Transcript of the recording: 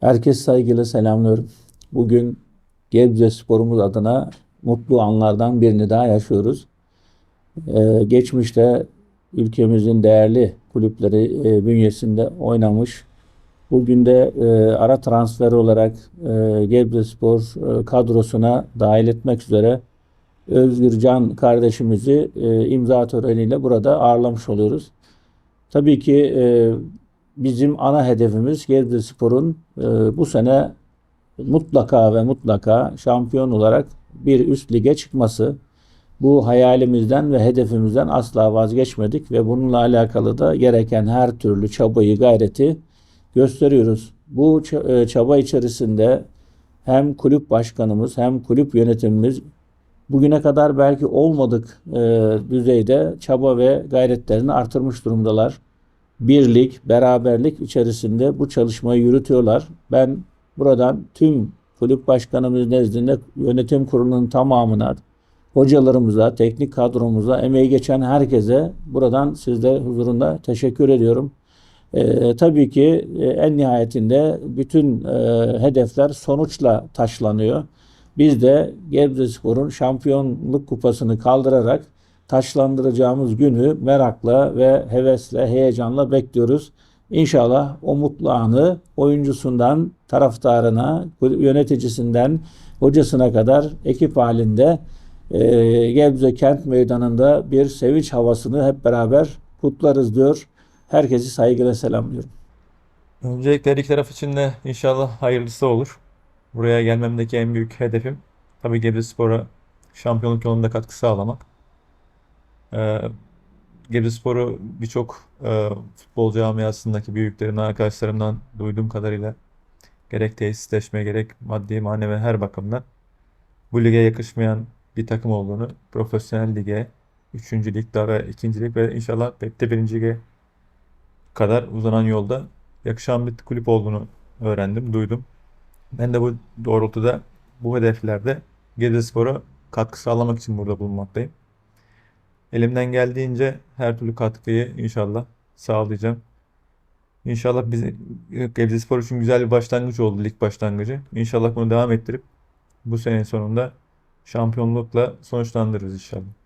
Herkes saygıyla selamlıyorum. Bugün Gebze sporumuz adına mutlu anlardan birini daha yaşıyoruz. Ee, geçmişte ülkemizin değerli kulüpleri e, bünyesinde oynamış. Bugün de e, ara transfer olarak e, Gebze Spor e, kadrosuna dahil etmek üzere Özgür Can kardeşimizi e, imza töreniyle burada ağırlamış oluyoruz. Tabii ki e, bizim ana hedefimiz Gebze Spor'un e, bu sene mutlaka ve mutlaka şampiyon olarak bir üst lige çıkması. Bu hayalimizden ve hedefimizden asla vazgeçmedik ve bununla alakalı da gereken her türlü çabayı, gayreti gösteriyoruz. Bu e, çaba içerisinde hem kulüp başkanımız hem kulüp yönetimimiz bugüne kadar belki olmadık e, düzeyde çaba ve gayretlerini artırmış durumdalar. Birlik, beraberlik içerisinde bu çalışmayı yürütüyorlar. Ben buradan tüm kulüp başkanımız nezdinde yönetim kurulunun tamamına, hocalarımıza, teknik kadromuza, emeği geçen herkese buradan sizler huzurunda teşekkür ediyorum. Ee, tabii ki e, en nihayetinde bütün e, hedefler sonuçla taşlanıyor. Biz de Gebzespor'un şampiyonluk kupasını kaldırarak taşlandıracağımız günü merakla ve hevesle, heyecanla bekliyoruz. İnşallah o mutlu anı oyuncusundan taraftarına, yöneticisinden hocasına kadar ekip halinde e, Gebze Kent Meydanı'nda bir sevinç havasını hep beraber kutlarız diyor. Herkesi saygıyla selamlıyorum. Öncelikle her iki taraf için de inşallah hayırlısı olur. Buraya gelmemdeki en büyük hedefim tabii Gebzespor'a şampiyonluk yolunda katkı sağlamak. Ee, Gebzespor'u birçok e, futbol camiasındaki büyüklerimden, arkadaşlarımdan duyduğum kadarıyla gerek tesisleşme gerek maddi manevi her bakımdan bu lige yakışmayan bir takım olduğunu, profesyonel lige, 3. lig daha ve 2. lig ve inşallah pek de 1. lige kadar uzanan yolda yakışan bir kulüp olduğunu öğrendim, duydum. Ben de bu doğrultuda bu hedeflerde Gebzespor'a katkı sağlamak için burada bulunmaktayım. Elimden geldiğince her türlü katkıyı inşallah sağlayacağım. İnşallah bizi Gebzespor için güzel bir başlangıç oldu lig başlangıcı. İnşallah bunu devam ettirip bu sene sonunda şampiyonlukla sonuçlandırırız inşallah.